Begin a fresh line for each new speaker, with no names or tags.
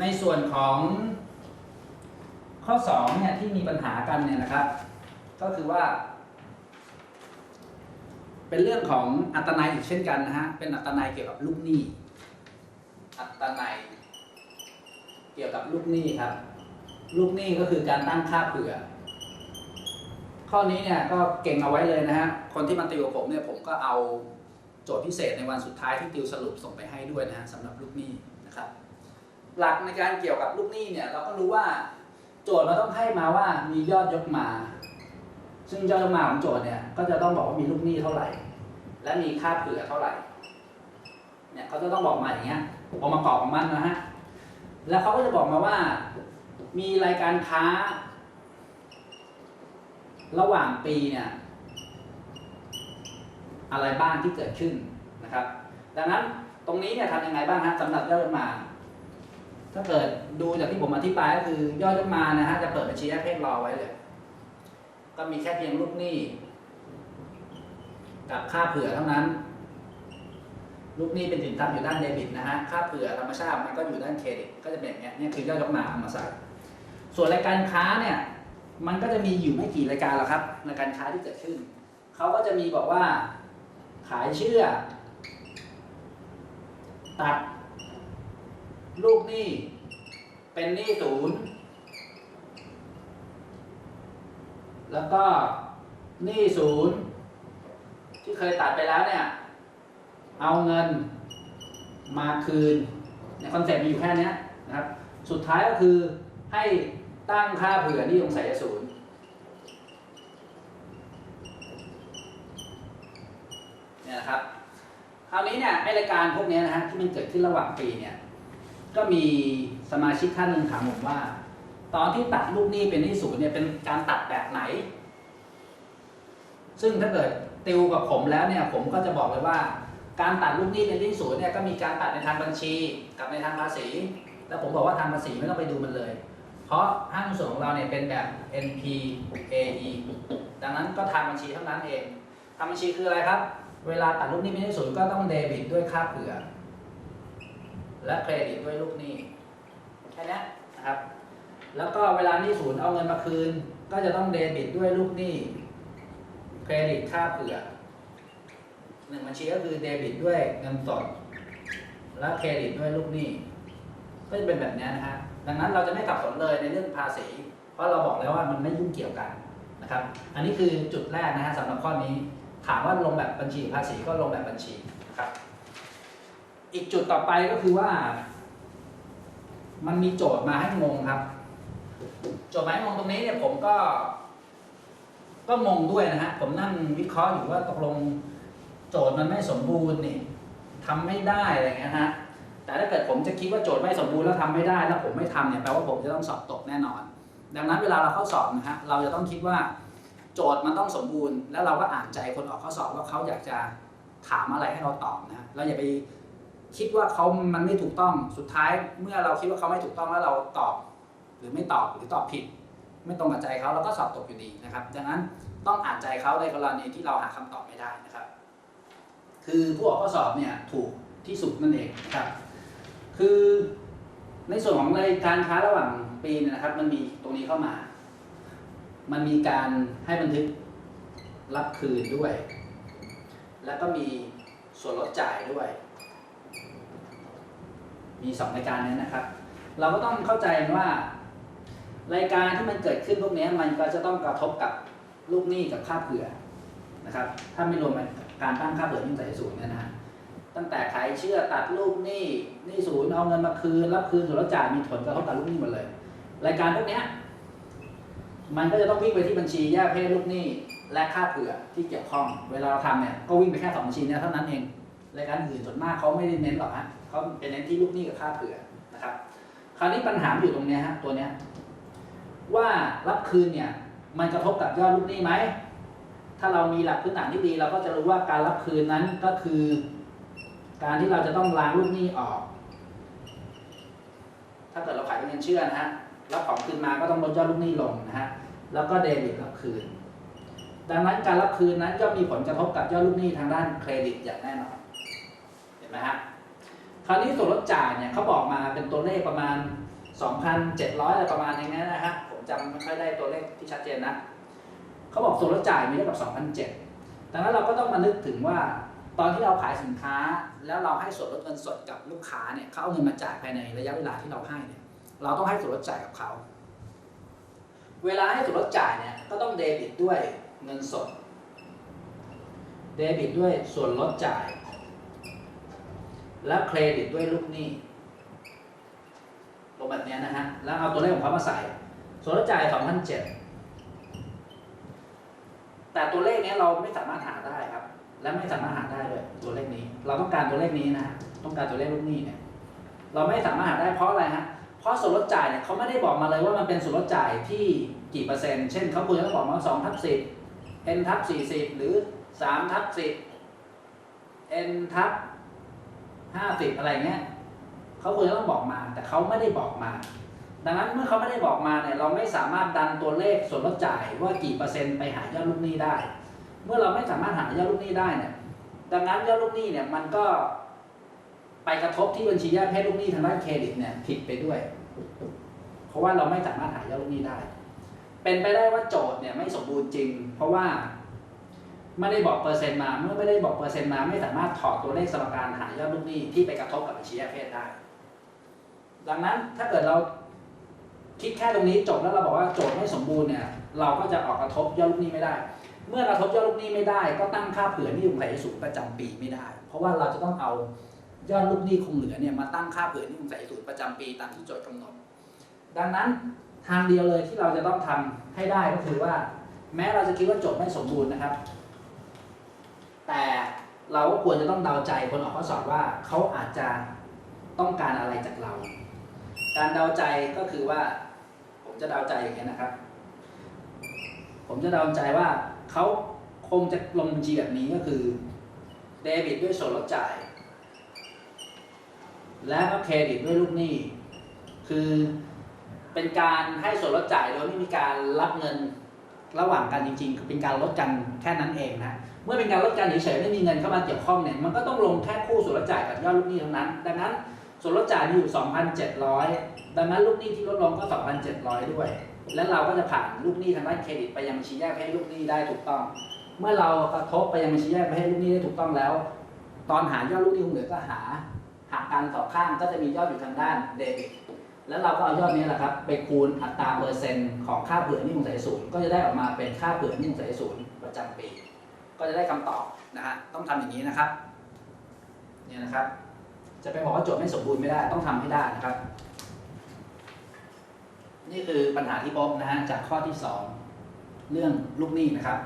ในส่วนของข้อ2เนี่ยที่มีปัญหากันเนี่ยนะครับ ก็คือว่า เป็นเรื่องของอัตนัยอีกเช่นกันนะฮะเป็นอัตนัยเกี่ยวกับลูกหนี้อัตนัยเกี่ยวกับลูกหนี้ครับ ลูกหนี้ก็คือการตั้งค่าเผื่อ ข้อนี้เนี่ยก็เก่งเอาไว้เลยนะฮะคนที่มาติวกับผมเนี่ยผมก็เอาโจทย์พิเศษในวันสุดท้ายที่ติวสรุปส่งไปให้ด้วยนะฮะสำหรับลูกหนี้นะครับ หลักในการเกี่ยวกับลูกหนี้เนี่ยเราก็รู้ว่าโจทย์เราต้องให้มาว่ามียอดยกมา ซึ่งยอดยกมาของโจทย์เนี่ยก็จะต้องบอกว่ามีลูกหนี้เท่าไหร่ และมีค่าเผื่อเท่าไหร่เนี่ยเขาจะต้องบอกมาอย่างเงี้ยองค์ประกอบของมันนะฮะแล้วเขาก็จะบอกมาว่า มีรายการค้า ระหว่างปีเนี่ยอะไรบ้างที่เกิดขึ้นนะครับ ดังนั้นตรงนี้เนี่ยทำยังไงบ้างฮะสำหรับยอดยกมา ถ้าเกิดดูจากที่ผมอธิบายก็คือยอดยกมานะฮะจะเปิดบัญชีแยกเพศรอไว้เลย ก็มีแค่เพียงลูกหนี้กับค่าเผื่อเท่านั้น ลูกหนี้เป็นสินทรัพย์อยู่ด้านเดบิตนะฮะค่าเผื่อธรรมชาติมันก็อยู่ด้านเครดิตก็จะเป็นอย่างเงี้ยนี่คือยอดยกมาเอามาใส่ส่วนรายการค้าเนี่ย มันก็จะมีอยู่ไม่กี่รายการหรอกครับรายการค้าที่เกิดขึ้นเขาก็จะมีบอกว่า ขายเชื่อ ตัด ลูกหนี้เป็นหนี้ศูนย์แล้วก็หนี้ศูนย์ที่เคยตัดไปแล้วเนี่ย เอาเงินมาคืนในคอนเซ็ปต์มีอยู่แค่นี้นะครับ สุดท้ายก็คือให้ตั้งค่าเผื่อหนี่สงสัยศูนย์เนี่ยนะครับ คราวนี้เนี่ยไอรายการพวกนี้นะฮะที่มันเกิดขึ้นระหว่างปีเนี่ย ก็มีสมาชิกท่านหนึ่งถามผมว่า ตอนที่ตัดลูกหนี้เป็นหนี้ศูนย์เนี่ยเป็นการตัดแบบไหน ซึ่งถ้าเกิดติวกับผมแล้วเนี่ยผมก็จะบอกเลยว่า การตัดลูกหนี้เป็นหนี้ศูนย์เนี่ยก็มีการตัดในทางบัญชีกับในทางภาษี แล้วผมบอกว่าทางภาษีไม่ต้องไปดูมันเลย เพราะห้างส่วนของเราเนี่ยเป็นแบบ NPAE ดังนั้นก็ทางบัญชีเท่านั้นเองทางบัญชีคืออะไรครับ เวลาตัดลูกหนี้เป็นหนี้ศูนย์ก็ต้องเดบิตด้วยค่าเผื่อ และเครดิตด้วยลูกหนี้แค่นี้นะครับ แล้วก็เวลาหนี้ศูนย์เอาเงินมาคืน ก็จะต้องเดบิตด้วยลูกหนี้ เครดิตค่าเผื่อหนึ่งบัญชีก็คือเดบิตด้วยเงินสด และเครดิตด้วยลูกหนี้ก็จะเป็นแบบนี้นะฮะดังนั้นเราจะไม่สับสนเลยในเรื่องภาษี เพราะเราบอกแล้วว่ามันไม่ยุ่งเกี่ยวกันนะครับ อันนี้คือจุดแรกนะฮะสำหรับข้อนี้ ถามว่าลงแบบบัญชีภาษีก็ลงแบบบัญชี อีกจุดต่อไปก็คือว่า มันมีโจทย์มาให้งงครับ โจทย์มาให้งงตรงนี้เนี่ยผมก็ ก็งงด้วยนะฮะผมนั่งวิเคราะห์อยู่ว่าตกลงโจทย์มันไม่สมบูรณ์นี่ทำไม่ได้อะไรเงี้ยฮะแต่ถ้าเกิดผมจะคิดว่าโจทย์ไม่สมบูรณ์แล้วทำไม่ได้แล้วผมไม่ทำเนี่ยแปลว่าผมจะต้องสอบตกแน่นอน ดังนั้นเวลาเราเข้าสอบนะฮะเราจะต้องคิดว่า โจทย์มันต้องสมบูรณ์ แล้วเราก็อ่านใจคนออกข้อสอบว่าเขาอยากจะถามอะไรให้เราตอบนะเราอย่าไป คิดว่าเขามันไม่ถูกต้องสุดท้ายเมื่อเราคิดว่าเขาไม่ถูกต้องแล้วเราตอบ หรือไม่ตอบหรือตอบผิด ไม่ตรงกับใจเขาเราก็สอบตกอยู่ดีนะครับ ดังนั้นต้องอ่านใจเขาในกรณีที่เราหาคำตอบไม่ได้นะครับ คือผู้ออกข้อสอบเนี่ยถูกที่สุดนั่นเองนะครับ คือในส่วนของการค้าระหว่างปีเนี่ยนะครับ มันมีตรงนี้เข้ามา มันมีการให้บันทึกรับคืนด้วย แล้วก็มีส่วนลดจ่ายด้วย มีสองรายการนี้นะครับ เราก็ต้องเข้าใจว่ารายการที่มันเกิดขึ้นพวกนี้มันก็จะต้องกระทบกับลูกหนี้กับค่าเผื่อนะครับถ้าไม่รวมการตั้งค่าเผื่อยิ่งใส่ศูนย์นี่นะฮะตั้งแต่ขายเชื่อตัดลูกหนี้หนี้ศูนย์เอาเงินมาคืนรับคืนส่วนลดจ่ายมีผลกระทบกับลูกหนี้หมดเลย รายการพวกนี้มันก็จะต้องวิ่งไปที่บัญชีแยกเพศลูกหนี้และค่าเผื่อที่เกี่ยวข้อง เวลาเราทำเนี่ยก็วิ่งไปแค่สองบัญชีเนี้เท่านั้นเอง รายการอื่นส่วนมากเขาไม่ได้เน้นหรอกฮะเขาเป็นเน้นที่ลูกหนี้กับค่าเผื่อนะครับ คราวนี้ปัญหาอยู่ตรงเนี้ยฮะตัวเนี้ยว่ารับคืนเนี่ยมันกระทบกับยอดลูกหนี้ไหมถ้าเรามีหลักพื้นฐานที่ดี เราก็จะรู้ว่าการรับคืนนั้นก็คือ การที่เราจะต้องล้างลูกหนี้ออก ถ้าเกิดเราขายเป็นเงินเชื่อนะฮะรับของคืนมาก็ต้องลดยอดลูกหนี้ลงนะฮะแล้วก็เดบิตรับคืน ดังนั้นการรับคืนนั้นก็มีผลกระทบกับยอดลูกหนี้ทางด้านเครดิตอย่างแน่นอน นไหมฮะคราวนี้ส่วนลดจ่ายเนี่ยเขาบอกมาเป็นตัวเลขประมาณ 2,700อะไรประมาณอย่างนี้นะฮะผมจำไม่ค่อยได้ตัวเลขที่ชัดเจนนะเขาบอกส่วนลดจ่ายมีเท่ากับ2,007ดังนั้นเราก็ต้องมานึกถึงว่าตอนที่เราขายสินค้าแล้วเราให้ส่วนลดเงินสดกับลูกค้าเนี่ยเขาเอาเงินมาจ่ายภายในระยะเวลาที่เราให้เนี่ยเราต้องให้ส่วนลดจ่ายกับเขา เวลาให้ส่วนลดจ่ายเนี่ยก็ต้องเดบิตด้วยเงินสด เดบิตด้วยส่วนลดจ่าย และเครดิตด้วยลูกหนี้ลงแบบเนี้ยนะฮะ แล้วเอาตัวเลขของเขามาใส่ ส่วนลดจ่าย2,007แต่ตัวเลขเนี้ยเราไม่สามารถหาได้ครับ และไม่สามารถหาได้เลยตัวเลขนี้ เราต้องการตัวเลขนี้นะฮะต้องการตัวเลขลูกหนี้เนี่ย เราไม่สามารถหาได้เพราะอะไรฮะ เพราะส่วนลดจ่ายเนี่ยเขาไม่ได้บอกมาเลยว่ามันเป็นส่วนลดจ่ายที่กี่เปอร์เซ็นต์ เช่นเขาควรจะบอกมา2ทับ10 n ทับ40หรือ3ทับ10 n ทับ 50อะไรเงี้ยเขาควรจะต้องบอกมา แต่เขาไม่ได้บอกมา ดังนั้นเมื่อเขาไม่ได้บอกมาเนี่ยเราไม่สามารถดันตัวเลขส่วนลดจ่ายว่ากี่เปอร์เซ็นต์ไปหายอดลูกหนี้ได้ เมื่อเราไม่สามารถหายอดลูกหนี้ได้เนี่ยดังนั้นยอดลูกหนี้เนี่ยมันก็ไปกระทบที่บัญชีแยกให้ลูกหนี้ทางด้านเครดิตเนี่ยผิดไปด้วย เพราะว่าเราไม่สามารถหายอดลูกหนี้ได้ เป็นไปได้ว่าโจทย์เนี่ยไม่สมบูรณ์จริง เพราะว่า ไม่ได้บอกเปอร์เซ็นต์มา เมื่อไม่ได้บอกเปอร์เซ็นต์มา ไม่สามารถถอดตัวเลขสมการหายอดลูกหนี้ที่ไปกระทบกับบัญชีแยกเพศได้ ดังนั้นถ้าเกิดเราคิดแค่ตรงนี้จบแล้วเราบอกว่าโจทย์ไม่สมบูรณ์เนี่ย เราก็จะออกกระทบยอดลูกหนี้ไม่ได้ เมื่อกระทบยอดลูกหนี้ไม่ได้ ก็ตั้งค่าเผื่อนี้คงใส่สูงประจำปีไม่ได้ เพราะว่าเราจะต้องเอายอดลูกหนี้คงเหลือเนี่ยมาตั้งค่าเผื่อนี้คงใส่สูงประจำปีตามที่โจทย์กำหนด ดังนั้นทางเดียวเลยที่เราจะต้องทำให้ได้ก็คือว่า แม้เราจะคิดว่าโจทย์ไม่สมบูรณ์นะครับ แต่เราก็ควรจะต้องเดาใจคนออกข้อสอบว่าเขาอาจจะต้องการอะไรจากเรา การเดาใจก็คือว่า ผมจะเดาใจอย่างนี้นะครับ ผมจะเดาใจว่าเขาคงจะลงบัญชีแบบนี้ก็คือเดบิตด้วยส่วนลดจ่าย และก็เครดิตด้วยลูกหนี้ คือเป็นการให้ส่วนลดจ่ายโดยไม่มีการรับเงิน ระหว่างกันจริงๆ เป็นการลดกันแค่นั้นเองนะเมื่อเป็นการลดกันเฉยๆไม่มีเงินเข้ามาเกี่ยวข้องเนี่ยมันก็ต้องลงแค่คู่ส่วนลดจ่ายกับยอดลูกหนี้เท่านั้น ดังนั้นส่วนลดจ่ายอยู่ 2,700 ดังนั้นลูกหนี้ที่ลดลงก็ 2,700 ด้วย และเราก็จะผ่านลูกหนี้ทางด้านเครดิตไปยังบัญชีแยกให้ลูกหนี้ได้ถูกต้อง เมื่อเรากระทบไปยังบัญชีแยกไปให้ลูกหนี้ได้ถูกต้องแล้ว ตอนหายอดลูกหนี้คงเหลือก็หาหักกันสองข้างก็จะมียอดอยู่ทางด้านเดบิต แล้วเราก็เอายอดนี้แหละครับ ไปคูณอัตราเปอร์เซ็นต์ของค่าเผื่อนี้คงใส่ศูนย์ก็จะได้ออกมาเป็นค่าเผื่อนี้คงใส่ศูนย์ประจำปี ก็จะได้คำตอบนะฮะต้องทำอย่างนี้นะครับเนี่ยนะครับ จะไปบอกว่าโจทย์ไม่สมบูรณ์ไม่ได้ต้องทำให้ได้นะครับ นี่คือปัญหาที่พบนะฮะจากข้อที่สองเรื่องลูกหนี้นะครับ